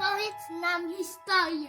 Opowiedz nam historię.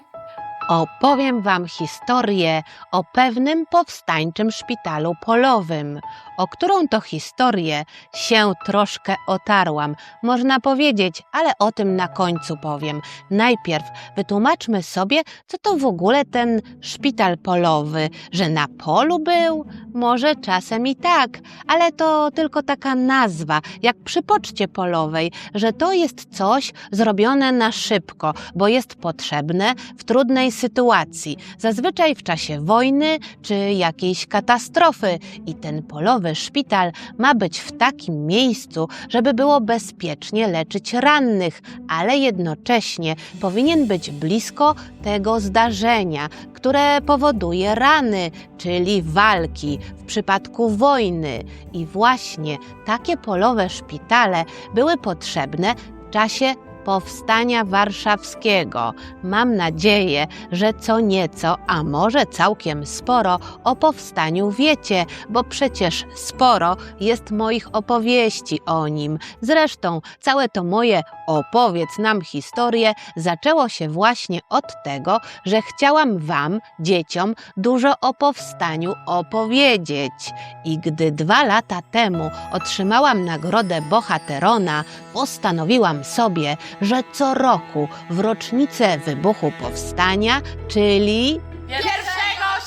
Opowiem Wam historię o pewnym powstańczym szpitalu polowym, o którą to historię się troszkę otarłam, można powiedzieć, ale o tym na końcu powiem. Najpierw wytłumaczmy sobie, co to w ogóle ten szpital polowy, że na polu był? Może czasem i tak, ale to tylko taka nazwa, jak przy poczcie polowej, że to jest coś zrobione na szybko, bo jest potrzebne w trudnej sytuacji, zazwyczaj w czasie wojny czy jakiejś katastrofy. I ten polowy szpital ma być w takim miejscu, żeby było bezpiecznie leczyć rannych, ale jednocześnie powinien być blisko tego zdarzenia, które powoduje rany, czyli walki w przypadku wojny. I właśnie takie polowe szpitale były potrzebne w czasie powstania warszawskiego. Mam nadzieję, że co nieco, a może całkiem sporo o powstaniu wiecie, bo przecież sporo jest moich opowieści o nim. Zresztą całe to moje opowiedz nam historię zaczęło się właśnie od tego, że chciałam wam, dzieciom, dużo o powstaniu opowiedzieć. I gdy dwa lata temu otrzymałam nagrodę bohaterona, postanowiłam sobie, że co roku w rocznicę wybuchu powstania, czyli 1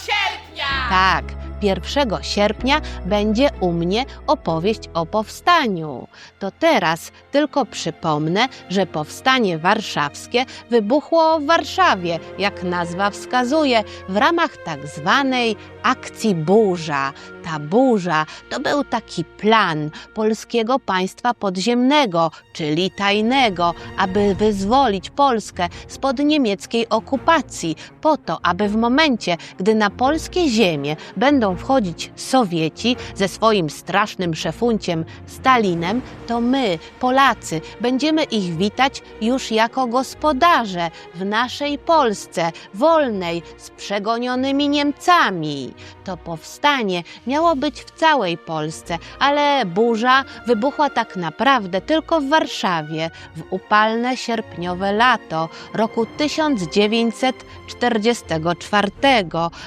sierpnia! tak, 1 sierpnia będzie u mnie opowieść o powstaniu. To teraz tylko przypomnę, że powstanie warszawskie wybuchło w Warszawie, jak nazwa wskazuje, w ramach tak zwanej akcji burza. Ta burza to był taki plan polskiego państwa podziemnego, czyli tajnego, aby wyzwolić Polskę spod niemieckiej okupacji, po to, aby w momencie, gdy na polskie ziemie będą wchodzić Sowieci ze swoim strasznym szefunciem Stalinem, to my, Polacy, będziemy ich witać już jako gospodarze w naszej Polsce, wolnej, z przegonionymi Niemcami. To powstanie miało być w całej Polsce, ale burza wybuchła tak naprawdę tylko w Warszawie w upalne sierpniowe lato roku 1944.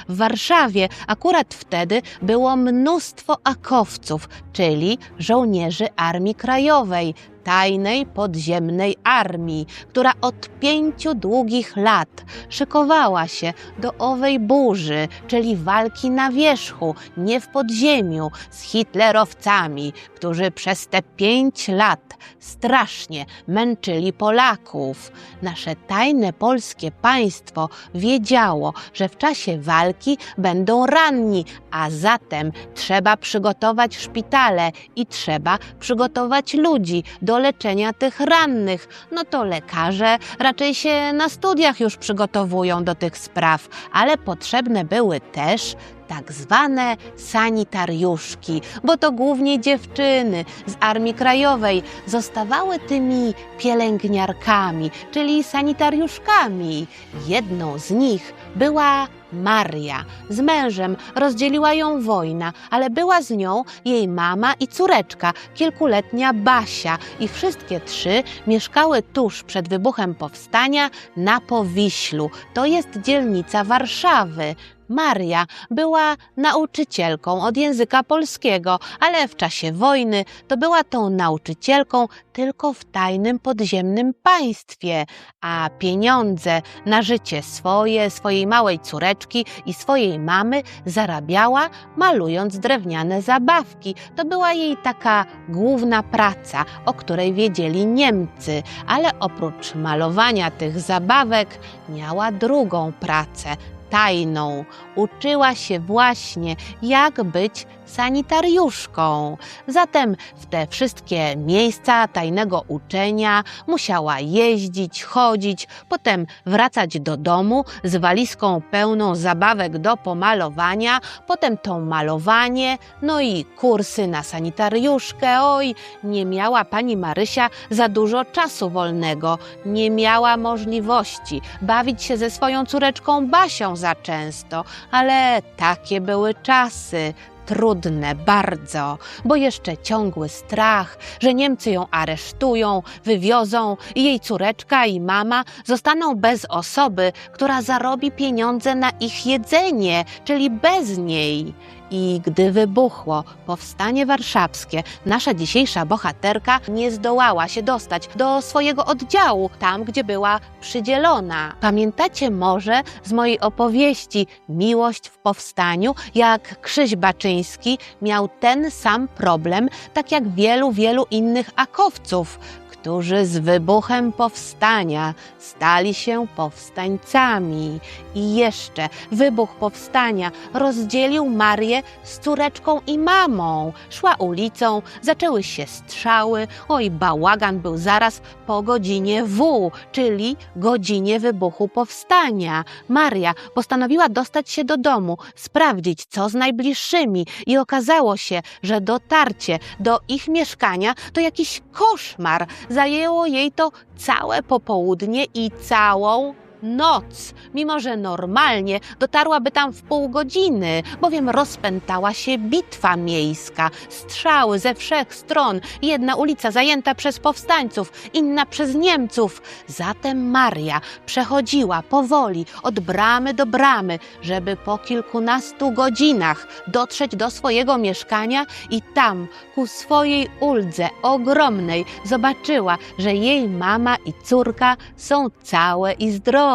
W Warszawie akurat wtedy było mnóstwo akowców, czyli żołnierzy Armii Krajowej, tajnej podziemnej armii, która od pięciu długich lat szykowała się do owej burzy, czyli walki na wierzchu, nie w podziemiu, z hitlerowcami, którzy przez te pięć lat strasznie męczyli Polaków. Nasze tajne polskie państwo wiedziało, że w czasie walki będą ranni, a zatem trzeba przygotować szpitale i trzeba przygotować ludzi do leczenia tych rannych. No to lekarze raczej się na studiach już przygotowują do tych spraw, ale potrzebne były też tak zwane sanitariuszki, bo to głównie dziewczyny z Armii Krajowej zostawały tymi pielęgniarkami, czyli sanitariuszkami. Jedną z nich była Maria. Z mężem rozdzieliła ją wojna, ale była z nią jej mama i córeczka, kilkuletnia Basia, i wszystkie trzy mieszkały tuż przed wybuchem powstania na Powiślu. To jest dzielnica Warszawy. Maria była nauczycielką od języka polskiego, ale w czasie wojny to była tą nauczycielką tylko w tajnym podziemnym państwie, a pieniądze na życie swoje, swojej małej córeczki i swojej mamy zarabiała malując drewniane zabawki. To była jej taka główna praca, o której wiedzieli Niemcy, ale oprócz malowania tych zabawek miała drugą pracę tajną. Uczyła się właśnie, jak być sanitariuszką. Zatem w te wszystkie miejsca tajnego uczenia musiała jeździć, chodzić, potem wracać do domu z walizką pełną zabawek do pomalowania, potem to malowanie, no i kursy na sanitariuszkę. Oj, nie miała pani Marysia za dużo czasu wolnego, nie miała możliwości bawić się ze swoją córeczką Basią za często, ale takie były czasy. Trudne bardzo, bo jeszcze ciągły strach, że Niemcy ją aresztują, wywiozą i jej córeczka i mama zostaną bez osoby, która zarobi pieniądze na ich jedzenie, czyli bez niej. I gdy wybuchło powstanie warszawskie, nasza dzisiejsza bohaterka nie zdołała się dostać do swojego oddziału, tam gdzie była przydzielona. Pamiętacie może z mojej opowieści Miłość w powstaniu, jak Krzyś Baczyński miał ten sam problem, tak jak wielu, wielu innych akowców, którzy z wybuchem powstania stali się powstańcami. I jeszcze wybuch powstania rozdzielił Marię z córeczką i mamą. Szła ulicą, zaczęły się strzały, oj, bałagan był zaraz po godzinie W, czyli godzinie wybuchu powstania. Maria postanowiła dostać się do domu, sprawdzić, co z najbliższymi, i okazało się, że dotarcie do ich mieszkania to jakiś koszmar. Zajęło jej to całe popołudnie i całą noc, mimo że normalnie dotarłaby tam w pół godziny, bowiem rozpętała się bitwa miejska, strzały ze wszech stron, jedna ulica zajęta przez powstańców, inna przez Niemców. Zatem Maria przechodziła powoli od bramy do bramy, żeby po kilkunastu godzinach dotrzeć do swojego mieszkania i tam ku swojej uldze ogromnej zobaczyła, że jej mama i córka są całe i zdrowe.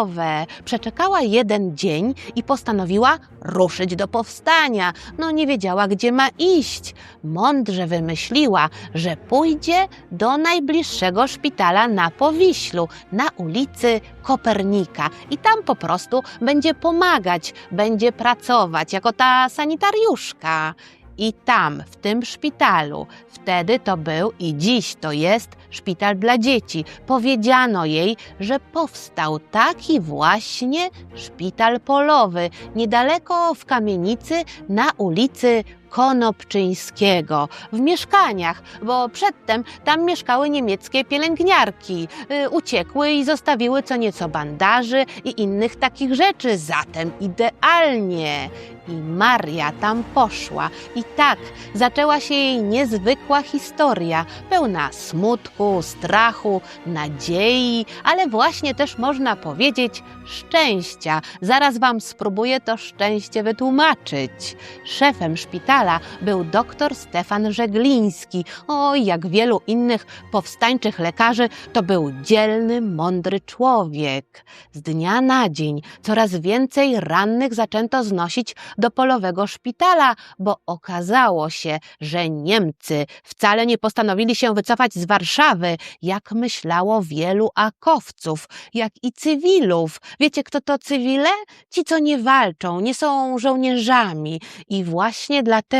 Przeczekała jeden dzień i postanowiła ruszyć do powstania. No nie wiedziała, gdzie ma iść. Mądrze wymyśliła, że pójdzie do najbliższego szpitala na Powiślu, na ulicy Kopernika i tam po prostu będzie pomagać, będzie pracować jako ta sanitariuszka. I tam, w tym szpitalu, wtedy to był i dziś to jest szpital dla dzieci. Powiedziano jej, że powstał taki właśnie szpital polowy, niedaleko w kamienicy na ulicy Konopczyńskiego, w mieszkaniach, bo przedtem tam mieszkały niemieckie pielęgniarki. Y, uciekły i zostawiły co nieco bandaży i innych takich rzeczy, zatem idealnie. I Maria tam poszła. I tak zaczęła się jej niezwykła historia, pełna smutku, strachu, nadziei, ale właśnie też można powiedzieć szczęścia. Zaraz Wam spróbuję to szczęście wytłumaczyć. Szefem szpitala był doktor Stefan Żegliński. Oj, jak wielu innych powstańczych lekarzy, to był dzielny, mądry człowiek. Z dnia na dzień coraz więcej rannych zaczęto znosić do polowego szpitala, bo okazało się, że Niemcy wcale nie postanowili się wycofać z Warszawy, jak myślało wielu akowców, jak i cywilów. Wiecie, kto to cywile? Ci, co nie walczą, nie są żołnierzami. I właśnie dlatego,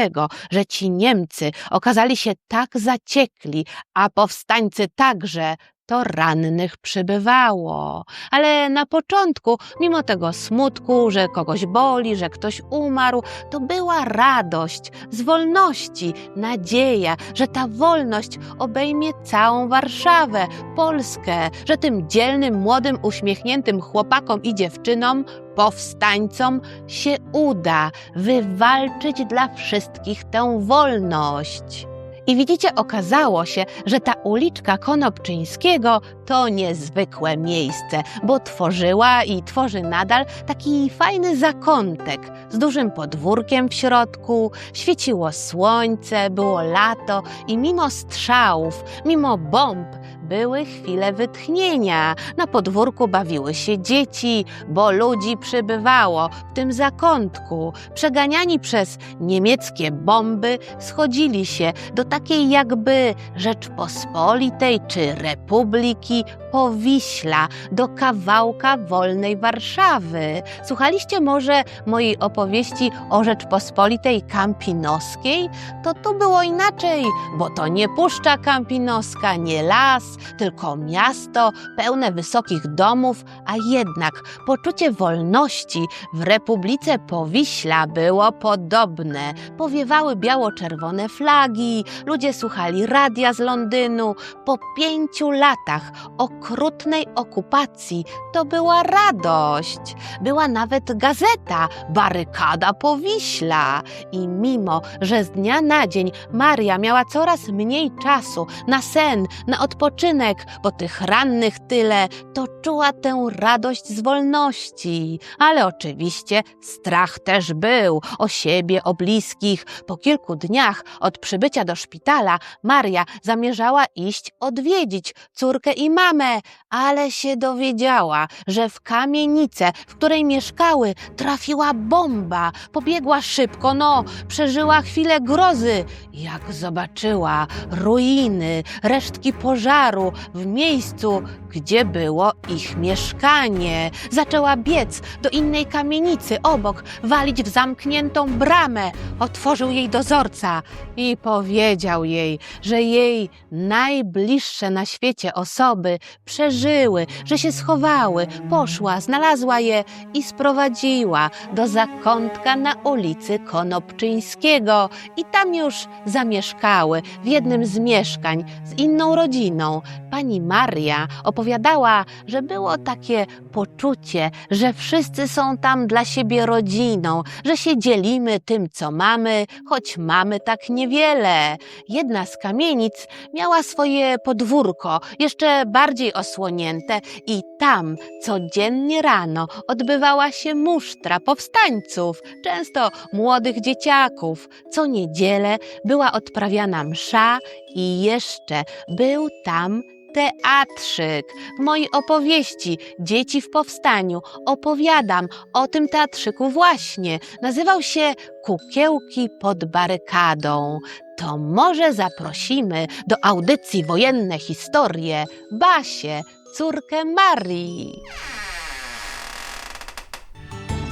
że ci Niemcy okazali się tak zaciekli, a powstańcy także, to rannych przybywało. Ale na początku, mimo tego smutku, że kogoś boli, że ktoś umarł, to była radość z wolności, nadzieja, że ta wolność obejmie całą Warszawę, Polskę, że tym dzielnym, młodym, uśmiechniętym chłopakom i dziewczynom powstańcom się uda wywalczyć dla wszystkich tę wolność. I widzicie, okazało się, że ta uliczka Konopczyńskiego to niezwykłe miejsce, bo tworzyła i tworzy nadal taki fajny zakątek z dużym podwórkiem w środku. Świeciło słońce, było lato i mimo strzałów, mimo bomb, były chwile wytchnienia. Na podwórku bawiły się dzieci, bo ludzi przybywało w tym zakątku. Przeganiani przez niemieckie bomby, schodzili się do takiej jakby Rzeczpospolitej czy Republiki Powiśla, do kawałka wolnej Warszawy. Słuchaliście może mojej opowieści o Rzeczpospolitej Kampinoskiej? To tu było inaczej, bo to nie Puszcza Kampinoska, nie las, tylko miasto pełne wysokich domów, a jednak poczucie wolności w Republice Powiśla było podobne. Powiewały biało-czerwone flagi, ludzie słuchali radia z Londynu. Po pięciu latach okrutnej okupacji to była radość. Była nawet gazeta Barykada Powiśla. I mimo, że z dnia na dzień Maria miała coraz mniej czasu na sen, na odpoczynek, bo tych rannych tyle, to czuła tę radość z wolności. Ale oczywiście strach też był o siebie, o bliskich. Po kilku dniach od przybycia do szpitala Maria zamierzała iść odwiedzić córkę i mamę, ale się dowiedziała, że w kamienicę, w której mieszkały, trafiła bomba. Pobiegła szybko, no, przeżyła chwilę grozy. Jak zobaczyła ruiny, resztki pożaru w miejscu, gdzie było ich mieszkanie. Zaczęła biec do innej kamienicy obok, walić w zamkniętą bramę. Otworzył jej dozorca i powiedział jej, że jej najbliższe na świecie osoby przeżyły, że się schowały. Poszła, znalazła je i sprowadziła do zakątka na ulicy Konopczyńskiego i tam już zamieszkały w jednym z mieszkań z inną rodziną. Pani Maria opowiadała, że było takie poczucie, że wszyscy są tam dla siebie rodziną, że się dzielimy tym, co mamy, choć mamy tak niewiele. Jedna z kamienic miała swoje podwórko, jeszcze bardziej osłonięte, i tam codziennie rano odbywała się musztra powstańców, często młodych dzieciaków. Co niedzielę była odprawiana msza i jeszcze był tam teatrzyk. W mojej opowieści Dzieci w powstaniu opowiadam o tym teatrzyku właśnie. Nazywał się Kukiełki pod barykadą. To może zaprosimy do audycji Wojenne Historie Basię, córkę Marii.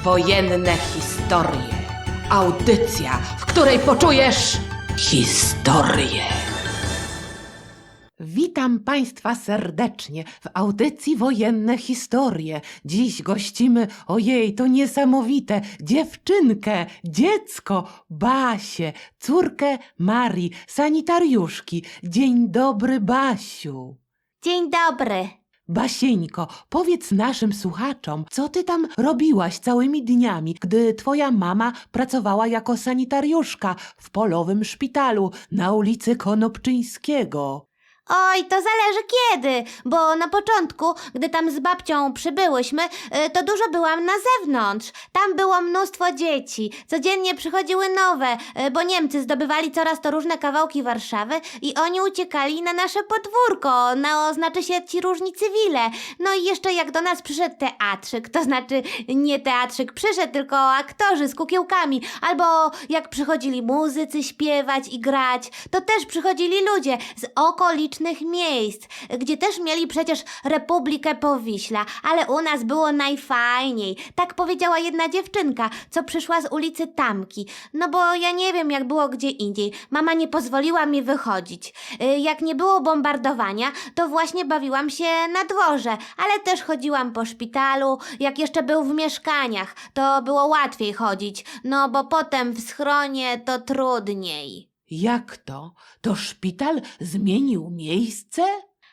Wojenne historie. Audycja, w której poczujesz historię. Witam Państwa serdecznie w audycji Wojenne Historie. Dziś gościmy, ojej, to niesamowite, dziewczynkę, dziecko, Basię, córkę Marii, sanitariuszki. Dzień dobry, Basiu. Dzień dobry. Basieńko, powiedz naszym słuchaczom, co ty tam robiłaś całymi dniami, gdy twoja mama pracowała jako sanitariuszka w polowym szpitalu na ulicy Konopczyńskiego. Oj, to zależy kiedy, bo na początku, gdy tam z babcią przybyłyśmy, y, to dużo byłam na zewnątrz. Tam było mnóstwo dzieci. Codziennie przychodziły nowe, y, bo Niemcy zdobywali coraz to różne kawałki Warszawy i oni uciekali na nasze podwórko, no znaczy się ci różni cywile. No i jeszcze jak do nas przyszedł teatrzyk, to znaczy nie teatrzyk przyszedł, tylko aktorzy z kukiełkami, albo jak przychodzili muzycy śpiewać i grać, to też przychodzili ludzie z okolicznych miejsc, gdzie też mieli przecież Republikę Powiśla, ale u nas było najfajniej. Tak powiedziała jedna dziewczynka, co przyszła z ulicy Tamki. No bo ja nie wiem, jak było gdzie indziej. Mama nie pozwoliła mi wychodzić. Y, Jak nie było bombardowania, to właśnie bawiłam się na dworze, ale też chodziłam po szpitalu. Jak jeszcze był w mieszkaniach, to było łatwiej chodzić, no bo potem w schronie to trudniej. Jak to? To szpital zmienił miejsce?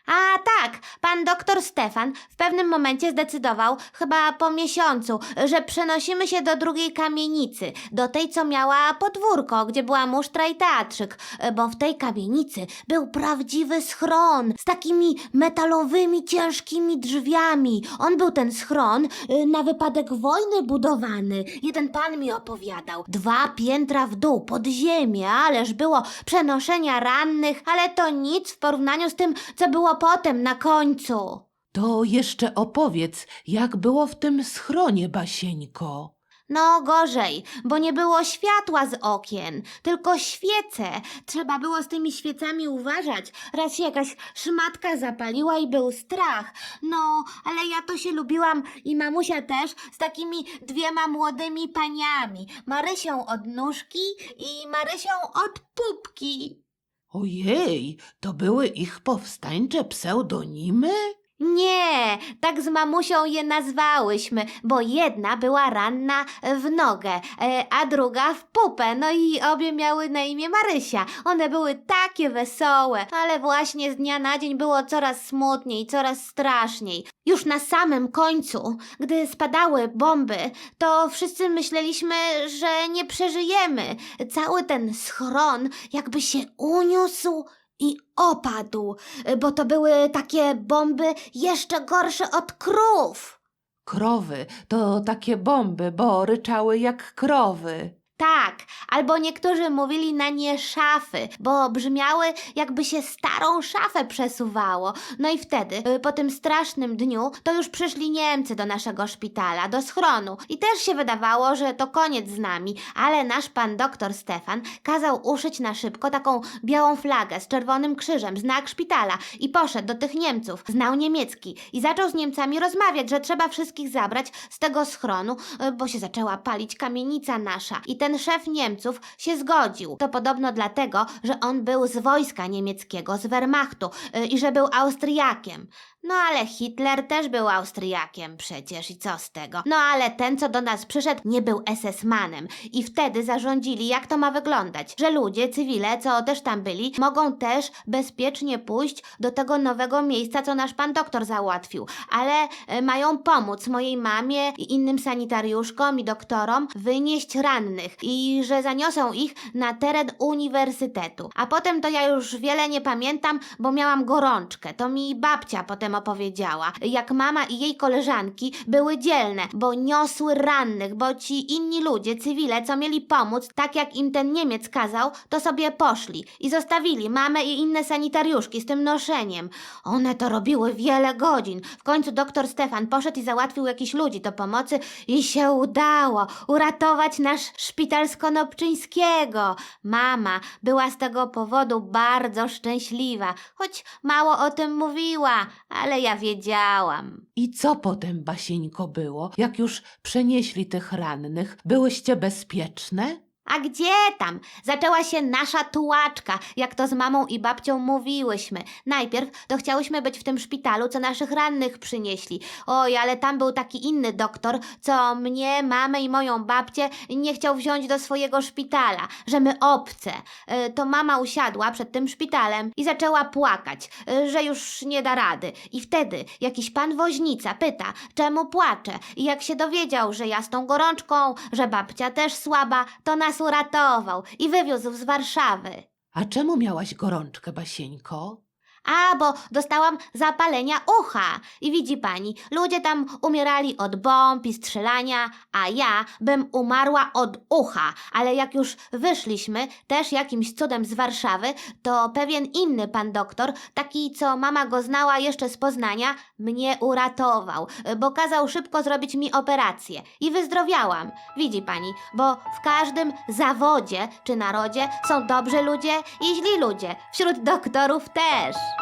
A tak, pan doktor Stefan w pewnym momencie zdecydował, chyba po miesiącu, że przenosimy się do drugiej kamienicy, do tej, co miała podwórko, gdzie była musztra i teatrzyk, bo w tej kamienicy był prawdziwy schron z takimi metalowymi, ciężkimi drzwiami. On był ten schron y, na wypadek wojny budowany. Jeden pan mi opowiadał. Dwa piętra w dół, pod ziemię, ależ było przenoszenia rannych, ale to nic w porównaniu z tym, co było potem na końcu. To jeszcze opowiedz, jak było w tym schronie, Basieńko. No gorzej, bo nie było światła z okien, tylko świece. Trzeba było z tymi świecami uważać. Raz się jakaś szmatka zapaliła i był strach. No, ale ja to się lubiłam i mamusia też z takimi dwiema młodymi paniami. Marysią od nóżki i Marysią od pupki. Ojej, to były ich powstańcze pseudonimy? Nie, tak z mamusią je nazwałyśmy, bo jedna była ranna w nogę, e, a druga w pupę, no i obie miały na imię Marysia. One były takie wesołe, ale właśnie z dnia na dzień było coraz smutniej, coraz straszniej. Już na samym końcu, gdy spadały bomby, to wszyscy myśleliśmy, że nie przeżyjemy. Cały ten schron jakby się uniósł i opadł, bo to były takie bomby jeszcze gorsze od krów. Krowy to takie bomby, bo ryczały jak krowy. Tak, albo niektórzy mówili na nie szafy, bo brzmiały jakby się starą szafę przesuwało. No i wtedy, y, po tym strasznym dniu, to już przyszli Niemcy do naszego szpitala, do schronu. I też się wydawało, że to koniec z nami, ale nasz pan doktor Stefan kazał uszyć na szybko taką białą flagę z czerwonym krzyżem, znak szpitala i poszedł do tych Niemców, znał niemiecki i zaczął z Niemcami rozmawiać, że trzeba wszystkich zabrać z tego schronu, y, bo się zaczęła palić kamienica nasza i ten szef Niemców się zgodził. To podobno dlatego, że on był z wojska niemieckiego, z Wehrmachtu y, i że był Austriakiem. No ale Hitler też był Austriakiem przecież i co z tego? No ale ten, co do nas przyszedł, nie był SS-manem i wtedy zarządzili, jak to ma wyglądać, że ludzie, cywile, co też tam byli, mogą też bezpiecznie pójść do tego nowego miejsca, co nasz pan doktor załatwił, ale e, mają pomóc mojej mamie i innym sanitariuszkom i doktorom wynieść rannych i że zaniosą ich na teren uniwersytetu. A potem to ja już wiele nie pamiętam, bo miałam gorączkę. To mi babcia potem opowiedziała, jak mama i jej koleżanki były dzielne, bo niosły rannych, bo ci inni ludzie, cywile, co mieli pomóc, tak jak im ten Niemiec kazał, to sobie poszli i zostawili mamę i inne sanitariuszki z tym noszeniem. One to robiły wiele godzin. W końcu doktor Stefan poszedł i załatwił jakichś ludzi do pomocy i się udało uratować nasz szpital z Konopczyńskiego. Mama była z tego powodu bardzo szczęśliwa, choć mało o tym mówiła, ale ja wiedziałam. I co potem, Basieńko, było? Jak już przenieśli tych rannych, byłyście bezpieczne? A gdzie tam? Zaczęła się nasza tułaczka, jak to z mamą i babcią mówiłyśmy. Najpierw to chciałyśmy być w tym szpitalu, co naszych rannych przynieśli. Oj, ale tam był taki inny doktor, co mnie, mamę i moją babcię nie chciał wziąć do swojego szpitala, że my obce. E, To mama usiadła przed tym szpitalem i zaczęła płakać, e, że już nie da rady. I wtedy jakiś pan woźnica pyta, czemu płacze. I jak się dowiedział, że ja z tą gorączką, że babcia też słaba, to nas uratował i wywiózł z Warszawy. A czemu miałaś gorączkę, Basieńko? A, bo dostałam zapalenia ucha. I widzi pani, ludzie tam umierali od bomb i strzelania, a ja bym umarła od ucha. Ale jak już wyszliśmy, też jakimś cudem z Warszawy, to pewien inny pan doktor, taki co mama go znała jeszcze z Poznania, mnie uratował, bo kazał szybko zrobić mi operację. I wyzdrowiałam. Widzi pani, bo w każdym zawodzie czy narodzie są dobrzy ludzie i źli ludzie. Wśród doktorów też.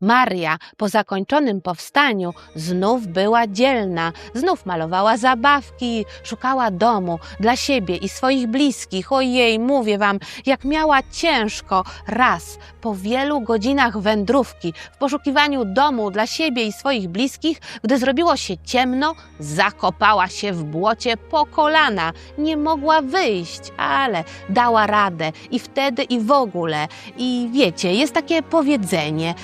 Maria po zakończonym powstaniu znów była dzielna, znów malowała zabawki, szukała domu dla siebie i swoich bliskich. Ojej, mówię wam, jak miała ciężko raz po wielu godzinach wędrówki w poszukiwaniu domu dla siebie i swoich bliskich, gdy zrobiło się ciemno, zakopała się w błocie po kolana. Nie mogła wyjść, ale dała radę i wtedy i w ogóle. I wiecie, jest takie powiedzenie: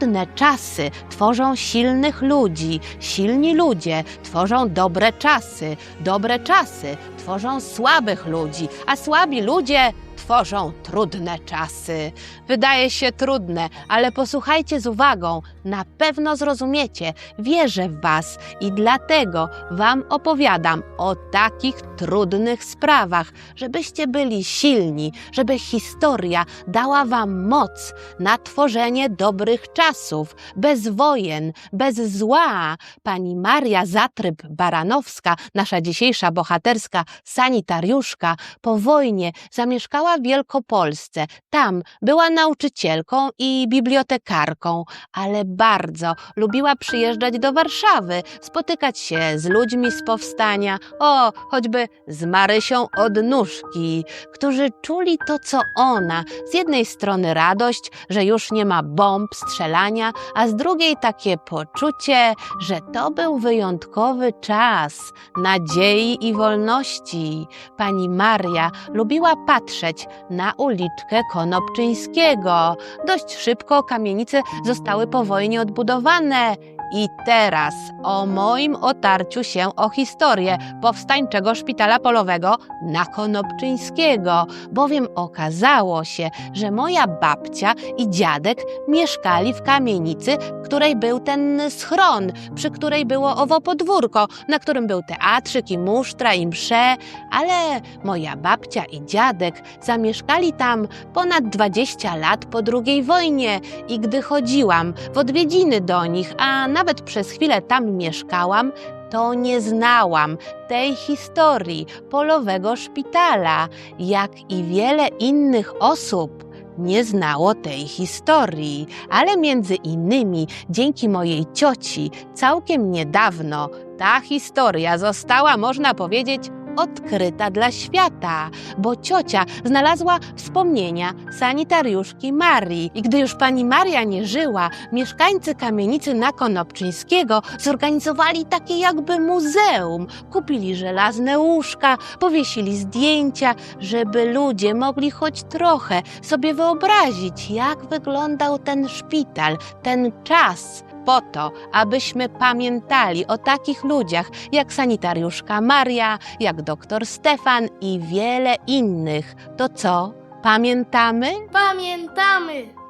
trudne czasy tworzą silnych ludzi, silni ludzie tworzą dobre czasy, dobre czasy tworzą słabych ludzi, a słabi ludzie tworzą trudne czasy. Wydaje się trudne, ale posłuchajcie z uwagą, na pewno zrozumiecie. Wierzę w Was i dlatego Wam opowiadam o takich trudnych sprawach, żebyście byli silni, żeby historia dała Wam moc na tworzenie dobrych czasów, bez wojen, bez zła. Pani Maria Zatryb-Baranowska, nasza dzisiejsza bohaterska sanitariuszka, po wojnie zamieszkała Wielkopolsce. Tam była nauczycielką i bibliotekarką, ale bardzo lubiła przyjeżdżać do Warszawy, spotykać się z ludźmi z powstania, o, choćby z Marysią od nóżki, którzy czuli to, co ona. Z jednej strony radość, że już nie ma bomb, strzelania, a z drugiej takie poczucie, że to był wyjątkowy czas nadziei i wolności. Pani Maria lubiła patrzeć na uliczkę Konopczyńskiego. Dość szybko kamienice zostały po wojnie odbudowane. I teraz o moim otarciu się o historię powstańczego szpitala polowego na Konopczyńskiego, bowiem okazało się, że moja babcia i dziadek mieszkali w kamienicy, w której był ten schron, przy której było owo podwórko, na którym był teatrzyk i musztra i msze, ale moja babcia i dziadek zamieszkali tam ponad 20 lat po II wojnie i gdy chodziłam w odwiedziny do nich, a nawet przez chwilę tam mieszkałam, to nie znałam tej historii polowego szpitala, jak i wiele innych osób nie znało tej historii, ale między innymi dzięki mojej cioci całkiem niedawno ta historia została, można powiedzieć, odkryta dla świata, bo ciocia znalazła wspomnienia sanitariuszki Marii. I gdy już pani Maria nie żyła, mieszkańcy kamienicy na Konopczyńskiego zorganizowali takie jakby muzeum. Kupili żelazne łóżka, powiesili zdjęcia, żeby ludzie mogli choć trochę sobie wyobrazić, jak wyglądał ten szpital, ten czas po to, abyśmy pamiętali o takich ludziach jak sanitariuszka Maria, jak doktor Stefan i wiele innych. To co? Pamiętamy? Pamiętamy.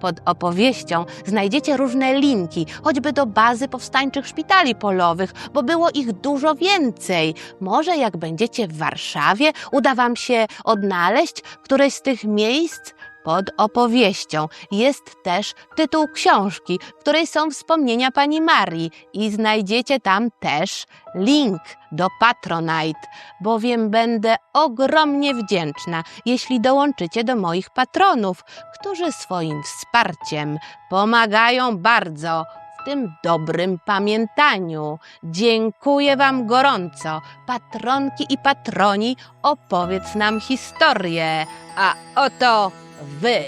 Pod opowieścią znajdziecie różne linki, choćby do bazy powstańczych szpitali polowych, bo było ich dużo więcej. Może jak będziecie w Warszawie, uda Wam się odnaleźć któreś z tych miejsc. Pod opowieścią jest też tytuł książki, w której są wspomnienia pani Marii i znajdziecie tam też link do Patronite, bowiem będę ogromnie wdzięczna, jeśli dołączycie do moich patronów, którzy swoim wsparciem pomagają bardzo w tym dobrym pamiętaniu. Dziękuję Wam gorąco. Patronki i patroni, opowiedz nam historię. A oto Wy.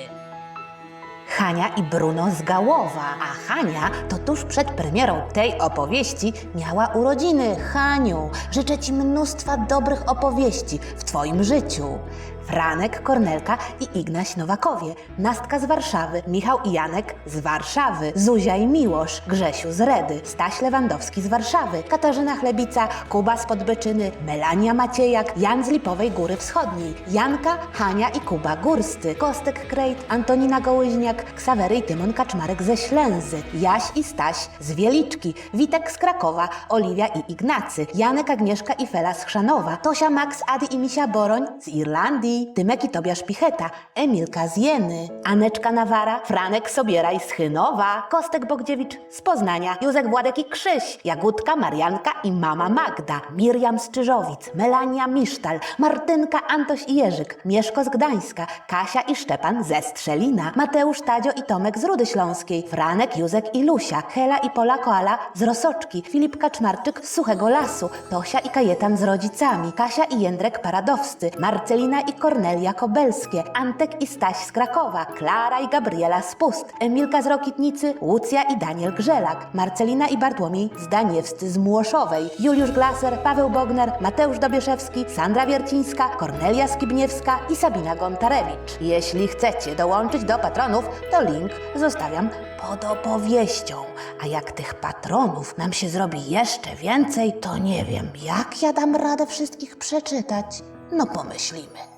Hania i Bruno z Gałowa. A Hania to tuż przed premierą tej opowieści miała urodziny. Haniu, życzę Ci mnóstwa dobrych opowieści w Twoim życiu. Franek, Kornelka i Ignaś Nowakowie, Nastka z Warszawy, Michał i Janek z Warszawy, Zuzia i Miłosz, Grzesiu z Redy, Staś Lewandowski z Warszawy, Katarzyna Chlebica, Kuba z Podbyczyny, Melania Maciejak, Jan z Lipowej Góry Wschodniej, Janka, Hania i Kuba Górsty, Kostek Krejt, Antonina Gołyźniak, Ksawery i Tymon Kaczmarek ze Ślęzy, Jaś i Staś z Wieliczki, Witek z Krakowa, Oliwia i Ignacy, Janek, Agnieszka i Fela z Chrzanowa, Tosia, Max, Adi i Misia Boroń z Irlandii, Tymek i Tobiasz Picheta, Emilka z Jeny, Aneczka Nawara, Franek Sobieraj z Chynowa, Kostek Bogdziewicz z Poznania, Józek Władek i Krzyś, Jagódka, Marianka i mama Magda, Miriam z Czyżowic, Melania Misztal, Martynka, Antoś i Jerzyk, Mieszko z Gdańska, Kasia i Szczepan ze Strzelina, Mateusz, Tadzio i Tomek z Rudy Śląskiej, Franek, Józek i Lusia, Hela i Pola Koala z Rosoczki, Filip Kaczmarczyk z Suchego Lasu, Tosia i Kajetan z rodzicami, Kasia i Jędrek Paradowscy, Marcelina i Kornelia Kobelskie, Antek i Staś z Krakowa, Klara i Gabriela z Pust, Emilka z Rokitnicy, Łucja i Daniel Grzelak, Marcelina i Bartłomiej z Daniewscy z Młoszowej, Juliusz Glaser, Paweł Bogner, Mateusz Dobieszewski, Sandra Wiercińska, Kornelia Skibniewska i Sabina Gontarewicz. Jeśli chcecie dołączyć do patronów, to link zostawiam pod opowieścią. A jak tych patronów nam się zrobi jeszcze więcej, to nie wiem, jak ja dam radę wszystkich przeczytać. No pomyślimy.